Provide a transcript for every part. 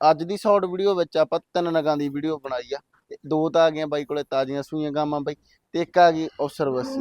ਅੱਜ ਦੀ short video ਵਿੱਚ ਆਪਾਂ ਤਿੰਨ ਨਗਾਂ ਦੀ ਵੀਡੀਓ ਬਣਾਈ ਆ। ਤੇ ਦੋ ਤਾਂ ਆ ਗਈਆਂ ਬਾਈ ਕੋਲੇ ਤਾਜ਼ੀਆਂ ਸੂਈਆਂ ਗਾਵਾਂ ਬਾਈ ਤੇ ਇੱਕ ਆ ਗਈ ਔਸਰ ਵਸੀ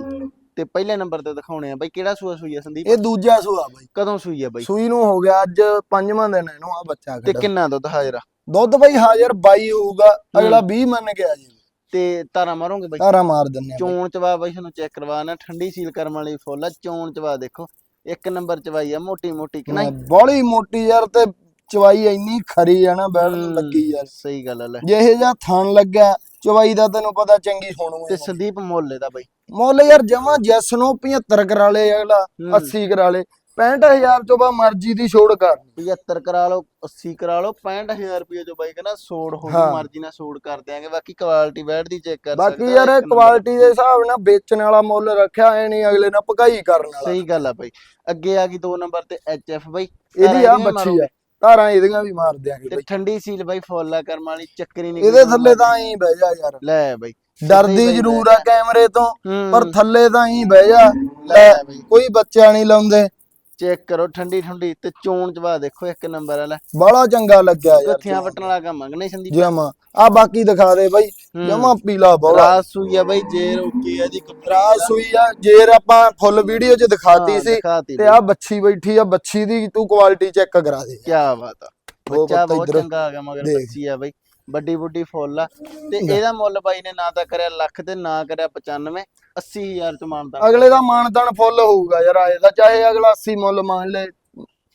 ਤੇ ਪਹਿਲੇ ਨੰਬਰ ਤੇ ਦਿਖਾਉਣੇ ਆ ਬਾਈ ਕਿਹੜਾ ਸੂਆ ਸੂਈ ਆ ਸੰਦੀਪ? ਇਹ ਦੂਜਾ ਸੂਆ ਬਾਈ। ਕਦੋਂ ਸੂਈ ਆ ਬਾਈ? ਸੂਈ ਨੂੰ ਹੋ ਗਿਆ ਅੱਜ ਪੰਜਵਾਂ ਦਿਨ ਇਹਨੂੰ ਆ ਬੱਚਾ ਤੇ ਕਿੰਨਾ ਦੁੱਧ ਹਾਜ਼ਰ? ਆ ਦੁੱਧ ਬਾਈ ਹਾਜ਼ਰ 22 ਹੋਊਗਾ ਅਗਲਾ 20 ਮੰਨ ਕੇ ਆ ਜੀ ਤੇ ਤਾਰਾ ਮਾਰੋਗੇ ਬਾਈ? ਧਾਰਾ ਮਾਰ ਦਿੰਨੇ ਆ। ਚੋਣ ਚਵਾ ਬਾਈ ਤੁਹਾਨੂੰ ਚੈੱਕ ਕਰਵਾਣਾ ਠੰਡੀ ਸੀਲ ਕਰਮ ਵਾਲੀ ਫੁੱਲ ਆ ਚੋਣ ਚਵਾ ਦੇਖੋ। ਇੱਕ ਨੰਬਰ ਚਵਾਈ ਆ ਮੋਟੀ ਮੋਟੀ ਕਿ ਨਹੀਂ? ਬਾਹਲੀ ਮੋਟੀ ਯਾਰ ਤੇ ਚਵਾਈ ਇੰਨੀ ਖਰੀ ਆ ਨਾ ਨੂੰ ਲੱਗੀ ਯਾਰ ਸਹੀ ਗੱਲ ਲੈ। ਜਿਹੇ ਜਾਂ ਥਣ ਲੱਗਾ ਚਵਾਈ ਦਾ ਤੈਨੂੰ ਪਤਾ ਚੰਗੀ ਹੋਣੂ ਤੇ ਸੰਦੀਪ ਮੁੱਲ ਇਹਦਾ ਬਾਈ। ਮੁੱਲ ਯਾਰ ਜਮਾ ਜੈਸ ਨੂੰ 75 ਕਰਾ ਲੇ ਅਗਲਾ ਹੂੰ। 80 ਕਰਾ ਲੇ 65000 ਤੋਂ ਬਾ ਮਰਜ਼ੀ ਦੀ ਛੋੜ ਕਰ 75 ਕਰਾ ਲਓ 80 ਕਰਾ ਲਓ 65000 ਰੁਪਏ ਜੋ ਬਾਈ ਕਹਿੰਦਾ ਸੋੜ ਹੋ ਹਾਂ। ਮਰਜ਼ੀ ਨਾਲ ਸੋੜ ਕਰ ਦਿਆਂਗੇ ਬਾਕੀ ਕੁਆਲਿਟੀ ਬੈਠ ਦੀ ਚੈੱਕ ਕਰ ਬਾਕੀ ਯਾਰ ਨੰਬਰ। ਕੁਆਲਿਟੀ ਦੇ ਹਿਸਾਬ ਨਾਲ ਵੇਚਣ ਵਾਲਾ ਮੁੱਲ ਰੱਖਿਆ ਐ ਨਹੀਂ ਅਗਲੇ ਨਾਲ ਭਗਾਈ ਕਰਨ ਵਾਲਾ। ਸਹੀ ਗੱਲ ਆ ਬਾਈ। ਅੱਗੇ ਆ ਗਈ 2 ਨੰਬਰ ਤੇ ਐਚਐਫ ਬਾਈ। ਇਹਦੀ ਆ ਬੱਚੀ ਆ। ਧਾਰਾਂ ਇਹਦੀਆਂ ਵੀ ਮਾਰ ਦਿਆਂਗੇ ਤੇ ਬਾਈ। ਠੰਡੀ ਸੀਲ ਬਾਈ ਫੁੱਲਾ ਕਰਮ ਵਾਲੀ ਚੱਕਰੀ ਨਹੀਂ ਇਹਦੇ ਥੱਲੇ ਤਾਂ ਐਂ ਬਹਿ ਜਾ ਯਾਰ। ਲੈ ਬਾਈ। ਡਰਦੀ ਜ਼ਰੂਰ ਆ ਕੈਮਰੇ ਤੋਂ ਪਰ ਥੱਲੇ ਤਾਂ ਐਂ ਬਹਿ ਜਾ। ਲੈ ਕੋਈ ਬੱਚਾ ਨਹੀਂ ਲਾਉਂਦੇ। ਚੈੱਕ ਕਰੋ ਠੰਡੀ ਠੰਡੀ ਤੇ ਚੋਣ ਚਵਾ ਦੇਖੋ ਇੱਕ ਨੰਬਰ ਵਾਲਾ। ਬੜਾ ਚੰਗਾ ਲੱਗਿਆ ਯਾਰ ਗੱਥੀਆਂ ਵਟਣ ਵਾਲਾ ਕੰਮ ਮੰਗਨੇ ਸੰਦੀਪ? ਜਮਾ। ਆ ਬਾਕੀ ਦਿਖਾ ਦੇ ਬਾਈ। ਜਮਾ ਪੀਲਾ ਬੋਲਾ। ਰਾਤ ਸੂਈ ਆ ਬਾਈ ਜੇਰ ਓਕੇ ਆ ਜੀ ਰਾਤ ਸੂਈ ਆ ਜੇਰ ਆਪਾਂ ਫੁੱਲ ਵੀਡੀਓ 'ਚ ਦਿਖਾਤੀ ਸੀ ਤੇ ਆ ਬੱਚੀ ਬੈਠੀ ਆ ਬੱਚੀ ਦੀ ਤੂੰ ਕੁਆਲਿਟੀ ਚੈੱਕ ਕਰਾ ਦੇ। ਕੀ ਬਾਤ ਆ। ਬੱਚਾ ਬਹੁਤ ਚੰਗਾ ਆ ਗਿਆ ਮਗਰ। ਬੱਚੀ ਆ ਬਾਈ। ਵੱਡੀ ਬੁੱਢੀ ਫੁੱਲ ਆ। ਤੇ ਇਹਦਾ ਮੁੱਲ ਬਾਈ ਨੇ ਨਾ ਤਾਂ ਕਰਿਆ ਲੱਖ ਤੇ ਨਾ ਕਰਿਆ 95 80000 ਚ ਮਾਨਦਾ ਅਗਲੇ ਦਾ ਮਾਨਤਨ ਫੁੱਲ ਹੋਊਗਾ ਯਾਰ ਆਏ ਦਾ ਚਾਹੇ ਅਗਲਾ 80 ਮੁੱਲ ਮੰਨ ਲੈ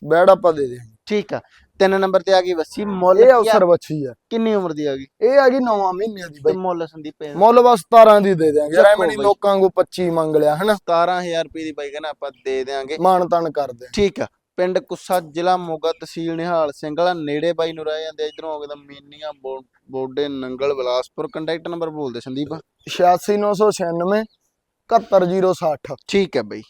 ਬੈੜ ਆਪਾਂ ਦੇ ਦੇ ਠੀਕ ਆ ਤਿੰਨ ਨੰਬਰ ਤੇ ਆ ਗਈ ਵੱਸੀ ਮੁੱਲ ਇਹ ਕੀ? ਅਵਸਰ ਬੱਚੀ ਆ। ਕਿੰਨੀ ਉਮਰ ਦੀ ਆ ਗਈ? ਇਹ ਆ ਗਈ 9 ਮਹੀਨਿਆਂ ਦੀ ਬਾਈ। ਮੁੱਲ ਸੰਦੀਪ ਮੁੱਲ ਬਸ 17 ਦੀ ਦੇ ਦਿਆਂਗੇ। ਯਾਰ ਐਵੇਂ। ਲੋਕਾਂ ਨੂੰ 25 ਮੰਗ ਲਿਆ ਹਨਾ? 17000 ਰੁਪਏ ਦੀ ਬਾਈ ਕਹਿੰਦਾ ਆਪਾਂ ਦੇ ਦੇਾਂਗੇ ਮਾਨਤਨ ਕਰਦੇ ਠੀਕ ਆ ਪਿੰਡ ਕੁੱਸਾ ਜ਼ਿਲ੍ਹਾ ਮੋਗਾ ਤਹਿਸੀਲ ਨਿਹਾਲ ਸਿੰਘਲਾ ਨੇੜੇ ਬਾਈ ਨੂੰ ਰਹਿ ਜਾਂਦੇ ਇਧਰੋਂ ਹੋ ਗਿਆ ਤਾਂ ਮੀਨੀਆਂ ਬੋਡੇ ਨੰਗਲ ਬਿਲਾਸਪੁਰ ਕੰਟੈਕਟ ਨੰਬਰ ਬੋਲਦੇ ਸੰਦੀਪ। 86996 71060 ਠੀਕ ਹੈ ਬਾਈ।